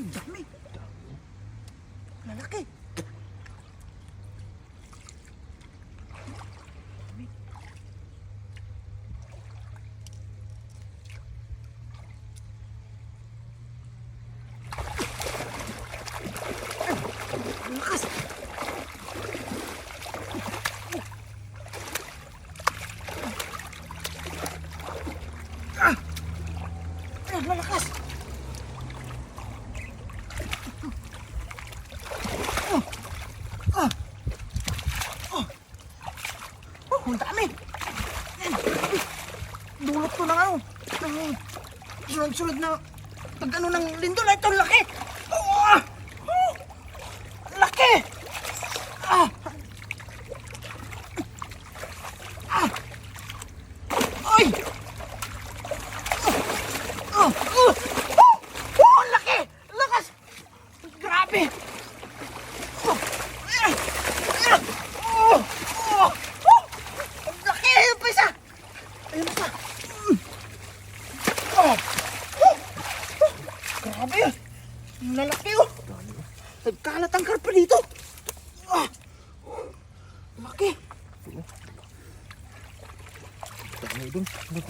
Ang dami. Lalaki. Lakas. Ah! Ay, malakas. Oh. Ah. Oh. Oh, ang dami. Dulot to ng ano. Ng sunod-sunod na pag ano ng lindol. Ito, laki. Oh. Oh. Laki. Ah. Ah. Ay. Oh, oh, oh, oh, laki! Lakas! Grabe! Oh, ay, ay, oh, oh, oh, ang laki! Ayun pa isa! Ayun pa! Mm. Oh, oh, oh, grabe! Ang lalaki oh! Nagkalat ang karpa dito! Ah, laki! Dami dun. Ano